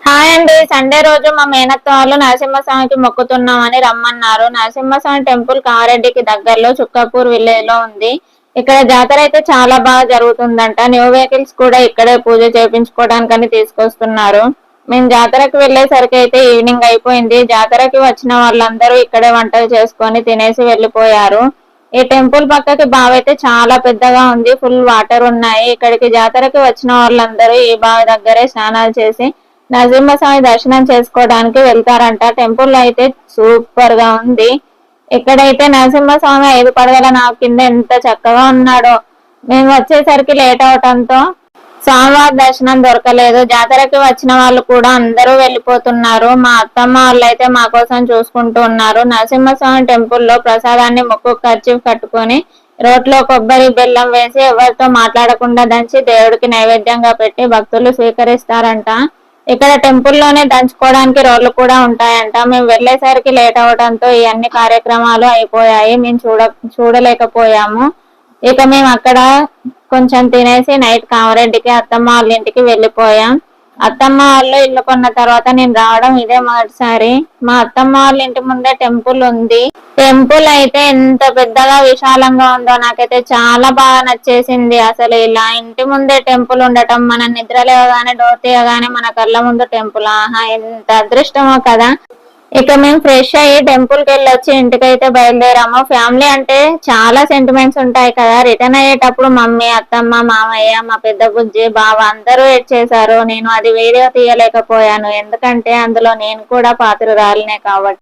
Hi అండి. Sunday రోజు మా మేనత్త వాళ్ళు నరసింహస్వామికి మొక్కుతున్నామని రమ్మన్నారు. నరసింహస్వామి టెంపుల్ కామారెడ్డికి దగ్గరలో చుక్కాపూర్ విలేజ్లో ఉంది. ఇక్కడ జాతర అయితే చాలా బాగా జరుగుతుందంట. న్యూ వెహికల్స్ కూడా ఇక్కడే పూజ చేయించుకోవడానికని తీసుకొస్తున్నారు. మేము జాతరకి వెళ్ళేసరికి అయితే ఈవినింగ్ అయిపోయింది. జాతరకి వచ్చిన వాళ్ళందరూ ఇక్కడే వంటలు చేసుకొని తినేసి వెళ్ళిపోయారు. ఈ టెంపుల్ పక్కకి బావి అయితే చాలా పెద్దగా ఉంది. ఫుల్ వాటర్ ఉన్నాయి. ఇక్కడికి జాతరకి వచ్చిన వాళ్ళందరూ ఈ బావి దగ్గరే స్నానాలు చేసి నరసింహస్వామి దర్శనం చేసుకోవడానికి వెళ్తారంట. టెంపుల్ అయితే సూపర్గా ఉంది. ఇక్కడైతే నరసింహస్వామి ఐదు పడగల నా కింద ఎంత చక్కగా ఉన్నాడో. మేము వచ్చేసరికి లేట్ అవటంతో స్వామివారి దర్శనం దొరకలేదు. జాతరకి వచ్చిన వాళ్ళు కూడా అందరూ వెళ్ళిపోతున్నారు. మా అత్తమ్మ వాళ్ళు అయితే మా కోసం చూసుకుంటూ ఉన్నారు. నరసింహస్వామి టెంపుల్లో ప్రసాదాన్ని ముక్కు ఖర్చు కట్టుకొని రోట్లో కొబ్బరి బెల్లం వేసి ఎవరితో మాట్లాడకుండా దంచి దేవుడికి నైవేద్యంగా పెట్టి భక్తులు స్వీకరిస్తారంట. ఇక్కడ టెంపుల్లోనే దంచుకోవడానికి రోడ్లు కూడా ఉంటాయంట. మేము వెళ్ళేసరికి లేట్ అవడంతో ఈ అన్ని కార్యక్రమాలు అయిపోయాయి. మేము చూడ చూడలేకపోయాము. ఇక మేము అక్కడ కొంచెం తినేసి నైట్ కామరెడ్డికి అత్తమ్మ వాళ్ళ ఇంటికి వెళ్ళిపోయాం. అత్తమ్మ వాళ్ళు ఇల్లు కొన్న తర్వాత నేను రావడం ఇదే మొదటిసారి. మా అత్తమ్మ వాళ్ళ ఇంటి ముందే టెంపుల్ ఉంది. టెంపుల్ అయితే ఎంత పెద్దగా విశాలంగా ఉందో నాకైతే చాలా బాగా నచ్చేసింది. అసలు ఇలా ఇంటి ముందే టెంపుల్ ఉండటం మన నిద్ర లేవగానే డోర్ తీయగానే మన కళ్ళ ముందు టెంపుల్. ఆహా ఎంత అదృష్టమో కదా. ఇక మేము ఫ్రెష్ అయ్యి టెంపుల్కి వెళ్ళొచ్చి ఇంటికైతే బయలుదేరాము. ఫ్యామిలీ అంటే చాలా సెంటిమెంట్స్ ఉంటాయి కదా. రిటర్న్ అయ్యేటప్పుడు మమ్మీ అత్తమ్మ మామయ్య మా పెద్ద బుజ్జి బావ అందరూ ఎడ్ చేశారు. నేను అది వీడియో తీయలేకపోయాను. ఎందుకంటే అందులో నేను కూడా పాత్ర రాలినే కాబట్టి.